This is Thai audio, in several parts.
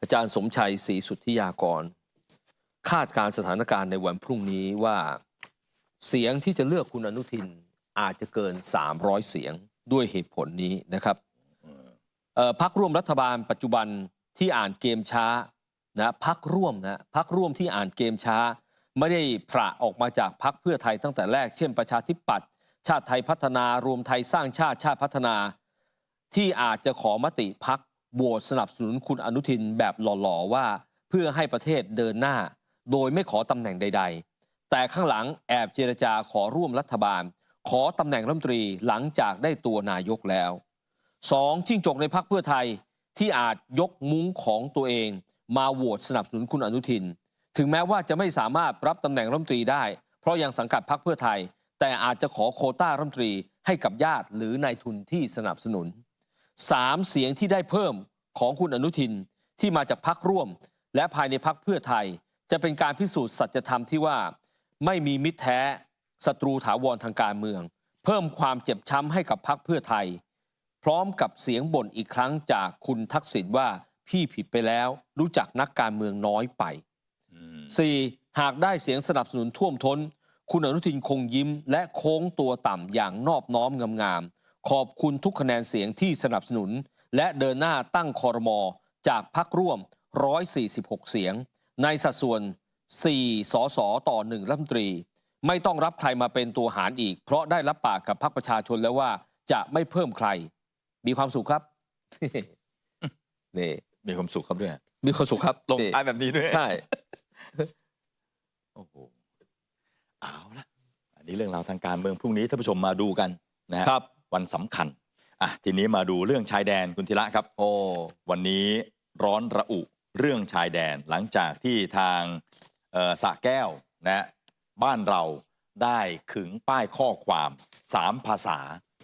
อาจารย์สมชัยศรีสุทธิยากร คาดการสถานการณ์ในวันพรุ่งนี้ว่าเสียงที่จะเลือกคุณอนุทินอาจจะเกิน 300 เสียงด้วยเหตุผลนี้นะครับพักร่วมรัฐบาลปัจจุบันที่อ่านเกมช้านะพักร่วมนะพักร่วมที่อ่านเกมช้า ไม่ได้ผละออกมาจากพักเพื่อไทยตั้งแต่แรก เช่นประชาธิปัตย์ชาติไทยพัฒนารวมไทยสร้างชาติชาติพัฒนา ที่อาจจะขอมติพัก โหวตสนับสนุนคุณอนุทินแบบหล่อๆว่า เพื่อให้ประเทศเดินหน้า โดยไม่ขอตำแหน่งใด ๆ แต่ข้างหลังแอบเจรจาขอร่วมรัฐบาล ขอตำแหน่งรัฐมนตรีหลังจากได้ตัวนายกแล้วสองจิ้งจกในพักเพื่อไทยที่อาจยกมุ้งของตัวเอง มาโหวตสนับสนุนคุณอนุทิน ถึงแม้ว่าจะไม่สามารถรับตำแหน่งรัฐมนตรีได้ เพราะยังสังกัดพักเพื่อไทย แต่อาจจะขอโคต้ารัฐมนตรีให้กับญาติหรือนายทุนที่สนับสนุน สามเสียงที่ได้เพิ่มของคุณอนุทินที่มาจากพักร่วม และภายในพักเพื่อไทย จะเป็นการพิสูจน์สัจธรรมที่ว่า ไม่มีมิตรแท้ศัตรูถาวรทางการเมือง เพิ่มความเจ็บช้ำให้กับพักเพื่อไทย พร้อมกับเสียงบ่นอีกครั้งจากคุณทักษิณว่าพี่ผิดไปแล้ว รู้จักนักการเมืองน้อยไปอืม 4. หากได้เสียงสนับสนุนท่วมท้น คุณอนุทินคงยิ้ม และโค้งตัวต่ำอย่างนอบน้อมงามๆ ขอบคุณทุกคะแนนเสียงที่สนับสนุน และเดินหน้าตั้งคอรมอจากพักร่วม 146 เสียง ในสัดส่วน 4 สสต่อ 1 รัฐมนตรี ไม่ต้องรับใครมาเป็นตัวหารอีก เพราะได้รับปากกับพรรคประชาชนแล้วว่าจะไม่เพิ่มใคร มีความสุขครับนี่มีความสุขครับด้วย มีความสุขครับลงนี่ท้ายแบบนี้ด้วย ใช่ โอ้โห เอาละ อันนี้เรื่องราวทางการเมืองพรุ่งนี้ท่านผู้ชมมาดูกันนะฮะครับ วันสำคัญอะทีนี้มาดูเรื่องชายแดนคุณธีระครับ โอ้วันนี้ร้อนระอุเรื่องชายแดนหลังจากที่ทางเอ่อสระแก้วนะบ้านเราได้ขึงป้ายข้อความสามภาษา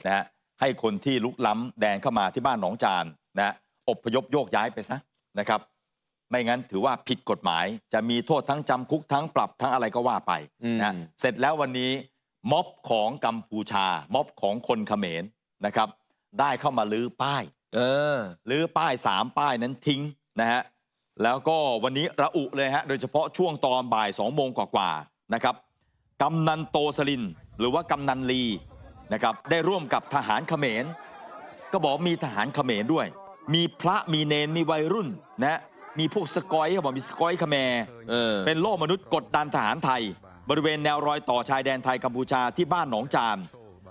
นะฮะให้คนที่ลุกล้ำแดนเข้ามาที่บ้านหนองจานนะอบพยพโยกย้ายไปซะนะครับ ไม่งั้นถือว่าผิดกฎหมายจะมีโทษทั้งจำคุกทั้งปรับทั้งอะไรก็ว่าไปอืมนะเสร็จแล้ววันนี้ ม็อบของกัมพูชา ม็อบของคนเขมรนะครับ ได้เข้ามาลื้อป้ายเออลื้อป้ายสามป้ายนั้นทิ้งนะฮะแล้วก็วันนี้ระอุเลยฮะโดยเฉพาะช่วงตอนบ่ายสองโมงกว่าๆนะครับกำนันโตสลิน หรือว่ากำนันลีนะครับได้ร่วมกับทหารเขมร ก็บอกมีทหารเขมรด้วย มีพระมีเนนมีวัยรุ่นนะมีพวกสกอยเขาบอกมีสกอยเขมรเออเป็นโล่มนุษย์กดดันทหารไทย บริเวณแนวรอยต่อชายแดนไทยกัมพูชาที่บ้านหนองจาน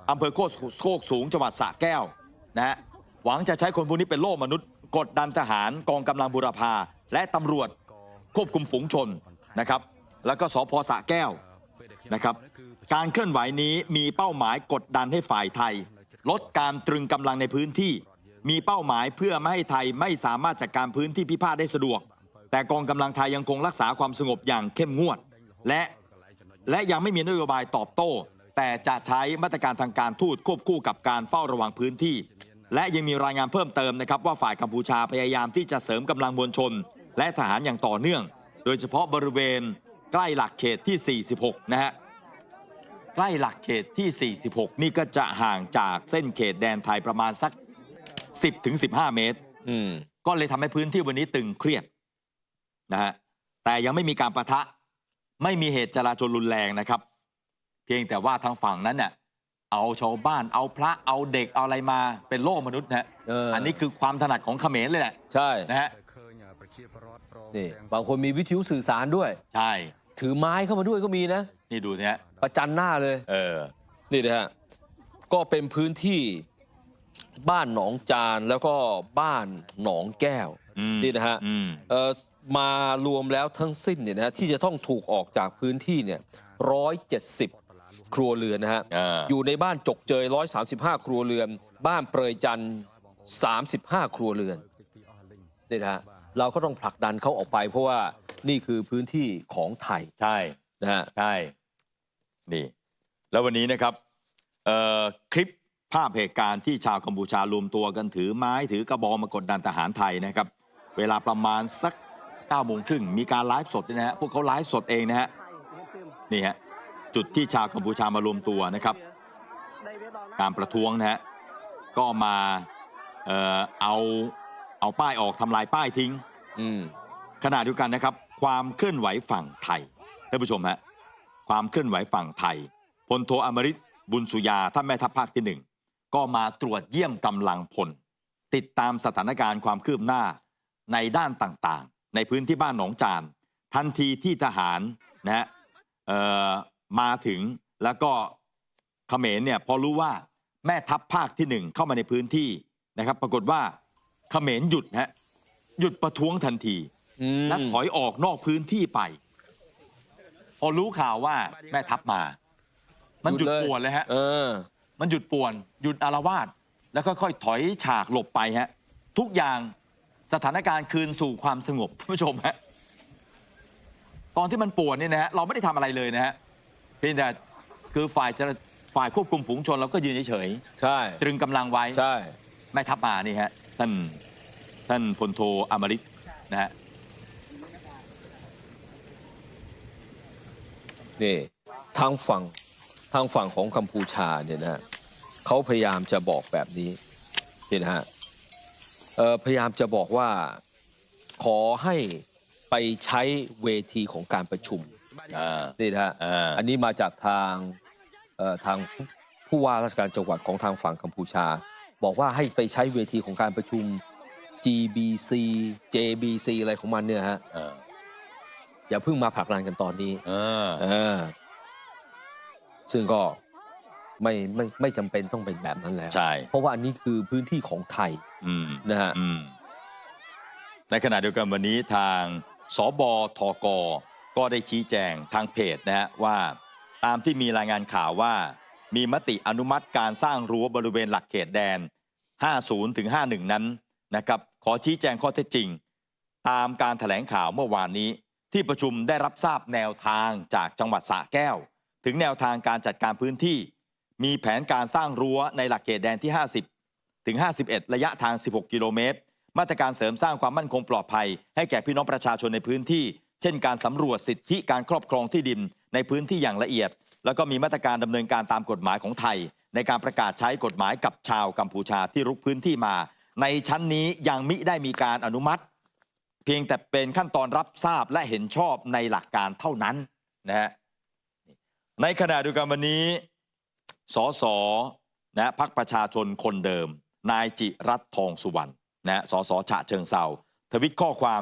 อำเภอโคกโคกสูงจังหวัดสระแก้วนะฮะหวังจะใช้คนพวกนี้เป็นโล่มนุษย์ กดดันทหารกองกำลังบุรพาและตำรวจควบคุมฝูงชนนะครับ แล้วก็สพสระแก้วนะครับการเคลื่อนไหวนี้มีเป้าหมายกดดันให้ฝ่ายไทย ลดการตรึงกำลังในพื้นที่ มีเป้าหมายเพื่อไม่ให้ไทยไม่สามารถจัดการพื้นที่พิพาทได้สะดวก แต่กองกำลังไทยยังคงรักษาความสงบอย่างเข้มงวด และ และยังไม่มีนโยบายตอบโต้ แต่จะใช้มาตรการทางการทูตควบคู่กับการเฝ้าระวังพื้นที่ และยังมีรายงานเพิ่มเติมนะครับว่าฝ่ายกัมพูชาพยายามที่จะเสริมกำลังมวลชน และทหารอย่างต่อเนื่อง โดยเฉพาะบริเวณใกล้หลักเขตที่ 46 นะฮะใกล้หลักเขตที่ 46 นี่ก็จะห่างจากเส้นเขตแดนไทยประมาณสัก 10ถึง15 เมตรอืมก็เลยทำให้พื้นที่วันนี้ตึงเครียดนะฮะแต่ยังไม่มีการประทะ ไม่มีเหตุจราจรรุนแรงนะครับ เพียงแต่ว่าทางฝั่งนั้นเนี่ยเอาชาวบ้านเอาพระเอาเด็กเอาอะไรมาเป็นโล่มนุษย์นะฮะเอออั อันนี้คือความถนัดของเขมรเลยแหละใช่นะฮะนี่บางคนมีวิทยุสื่อสารด้วย ใช่ถือไม้เข้ามาด้วยก็มีนะ นี่ดูนะฮะประจันหน้าเลย เออ นี่นะฮะ ก็เป็นพื้นที่บ้านหนองจานแล้วก็บ้านหนองแก้ว อืมนี่นะฮะอืม เอ่อ มารวมแล้วทั้งสิ้นเนี่ยนะฮะที่จะต้องถูกออกจากพื้นที่เนี่ยร้อยเจ็ดสิบครัวเรือนนะฮะเอออยู่ในบ้านจกเจย 135 ครัวเรือน บ้านเปรยจันทร์35 ครัวเรือนนี่นะฮะเราก็ต้องผลักดันเขาออกไป เพราะว่านี่คือพื้นที่ของไทยใช่ นะฮะ ใช่ นี่ แล้ววันนี้นะครับเอ่อคลิปภาพเหตุการณ์ที่ชาวกัมพูชารวมตัวกันถือไม้ถือกระบองมากดดันทหารไทยนะครับ เวลาประมาณสัก 9โมงครึ่งมีการไลฟ์สดด้วยนะฮะพวกเขาไลฟ์สดเองนะฮะนี่ฮะจุดที่ชาวกัมพูชามารวมตัวนะครับ การประท้วงนะฮะก็มาเอ่อเอาเอาป้ายออกทำลายป้ายทิ้งอืมขณะเดียวกันนะครับ ความเคลื่อนไหวฝั่งไทยท่านผู้ชมฮะความเคลื่อนไหวฝั่งไทยพลโทอมริตบุญสุยาท่านแม่ทัพภาคที่หนึ่งก็มาตรวจเยี่ยมกำลังพล ติดตามสถานการณ์ความคืบหน้าในด้านต่างๆ ในพื้นที่บ้านหนองจานทันทีที่ทหารนะฮะเอ่อมาถึงแล้วก็เขมรเนี่ยพอรู้ว่าแม่ทัพภาคที่หนึ่งเข้ามาในพื้นที่นะครับ ปรากฏว่าเขมรหยุดฮะหยุดประท้วงทันทีอืมและถอยออกนอกพื้นที่ไป พอรู้ข่าวว่าแม่ทัพมา มันหยุดป่วนเลยฮะเออมันหยุดป่วน หยุดอารวาสแล้วก็ค่อยถอยฉากหลบไปฮะ ทุกอย่าง สถานการณ์คืนสู่ความสงบท่านผู้ชมฮะตอนที่มันป่วนเนี่ยนะฮะเราไม่ได้ทำอะไรเลยนะฮะเพียงแต่คือฝ่ายจราฝ่ายควบคุมฝูงชนเราก็ยืนเฉยใช่ๆตรึงกำลังไว้ใช่แม่ทัพมานี่ฮะท่านท่านพลโทอมริตนะฮะนี่ทางฝั่งทางฝั่งของกัมพูชาเนี่ยนะฮะเขาพยายามจะบอกแบบนี้เห็นไหมฮะเอ่อ พยายามจะบอกว่าขอให้ไปใช้เวทีของการประชุมอ่านี่นะฮะอ่าอันนี้มาจากทางเอ่อทางผู้ผู้ว่าราชการจังหวัดของทางฝั่งกัมพูชา บอกว่าให้ไปใช้เวทีของการประชุม GBC JBC อะไรของมันเนี่ยฮะเอออย่าเพิ่งมาผลักดันกันตอนนี้เออเออซึ่งก็ ไม่ไม่ไม่จำเป็นต้องเป็นแบบนั้นแล้ว ใช่เพราะว่าอันนี้คือพื้นที่ของไทยอืมนะฮะ อืมในขณะเดียวกันวันนี้ทางสบทกก็ได้ชี้แจงทางเพจนะฮะว่า ตามที่มีรายงานข่าวว่า มีมติอนุมัติการสร้างรั้วบริเวณหลักเขตแดน 50ถึง51 นั้นนะครับ ขอชี้แจงข้อเท็จจริง ตามการถแถลงข่าวเมื่อวานนี้ ที่ประชุมได้รับทราบแนวทางจากจังหวัดสระแก้ว ถึงแนวทางการจัดการพื้นที่ มีแผนการสร้างรั้วในหลักเขตแดนที่ 50 ถึง 51 ระยะทาง 16 กิโลเมตร มาตรการเสริมสร้างความมั่นคงปลอดภัย ให้แก่พี่น้องประชาชนในพื้นที่ เช่นการสำรวจสิทธิการครอบครองที่ดินในพื้นที่อย่างละเอียด แล้วก็มีมาตรการดำเนินการตามกฎหมายของไทย ในการประกาศใช้กฎหมายกับชาวกัมพูชาที่รุกพื้นที่มา ในชั้นนี้ยังมิได้มีการอนุมัติ เพียงแต่เป็นขั้นตอนรับทราบและเห็นชอบในหลักการเท่านั้นนะฮะในขณะเดียวกันวันนี้ สสนะพักประชาชนคนเดิม นายจิรัตทองสุวรรณนะสสฉะเชิงเซาทวิตข้อความ